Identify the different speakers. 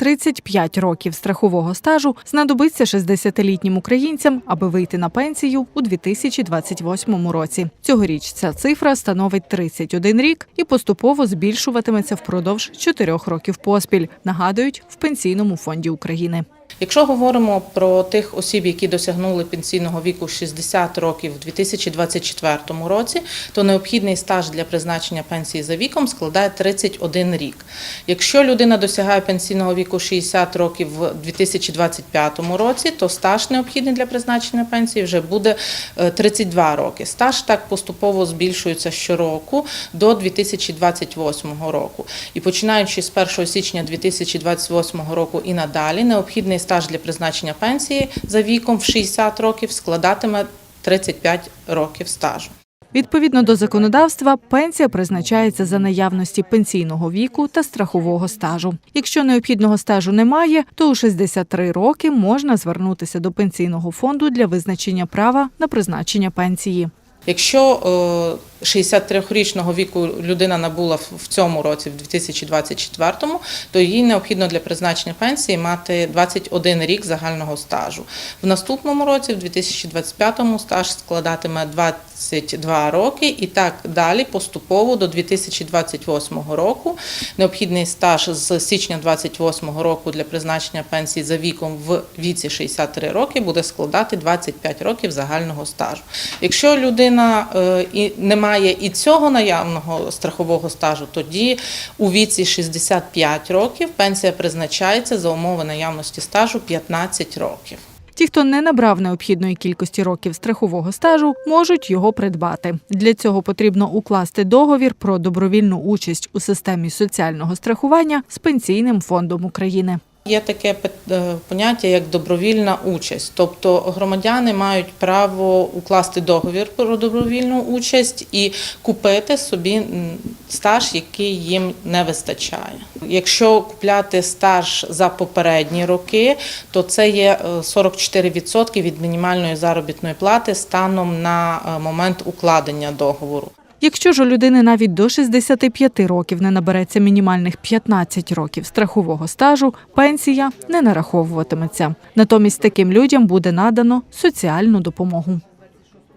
Speaker 1: 35 років страхового стажу знадобиться 60-літнім українцям, аби вийти на пенсію у 2028 році. Цьогоріч ця цифра становить 31 рік і поступово збільшуватиметься впродовж 4 років поспіль. Нагадують в пенсійному фонді України.
Speaker 2: Якщо говоримо про тих осіб, які досягнули пенсійного віку 60 років у 2024 році, то необхідний стаж для призначення пенсії за віком складає 31 рік. Якщо людина досягає пенсійного віку 60 років в 2025 році, то стаж необхідний для призначення пенсії вже буде е, 32 роки. Стаж так поступово збільшується щороку до 2028 року. І починаючи з 1 січня 2028 року і надалі, необхідний стаж для призначення пенсії за віком в 60 років складатиме 35 років стажу.
Speaker 1: Відповідно до законодавства, пенсія призначається за наявності пенсійного віку та страхового стажу. Якщо необхідного стажу немає, то у 63 роки можна звернутися до пенсійного фонду для визначення права на призначення пенсії.
Speaker 2: Якщо е, 63-річного віку людина набула в- цьому році, в 2024, то їй необхідно для призначення пенсії мати 21 рік загального стажу. В наступному році, в 2025-му, стаж складатиме 22 роки і так далі поступово до 2028 року. Необхідний стаж з січня 2028 року для призначення пенсії за віком в віці 63 роки буде складати 25 років загального стажу. Якщо людина е, і не має і цього наявного страхового стажу, тоді у віці 65 років пенсія призначається за умови наявності стажу 15 років.
Speaker 1: Ті, хто не набрав необхідної кількості років страхового стажу, можуть його придбати. Для цього потрібно укласти договір про добровільну участь у системі соціального страхування з пенсійним фондом України.
Speaker 2: Є таке е, поняття як добровільна участь, тобто громадяни мають право укласти договір про добровільну участь і купити собі стаж, який їм не вистачає. Якщо купляти стаж за попередні роки, то це є е, 44% від мінімальної заробітної плати станом на е, момент укладення договору.
Speaker 1: Якщо ж у людини навіть до 65 років не набереться мінімальних 15 років страхового стажу, пенсія не нараховуватиметься. Натомість таким людям буде надано соціальну допомогу.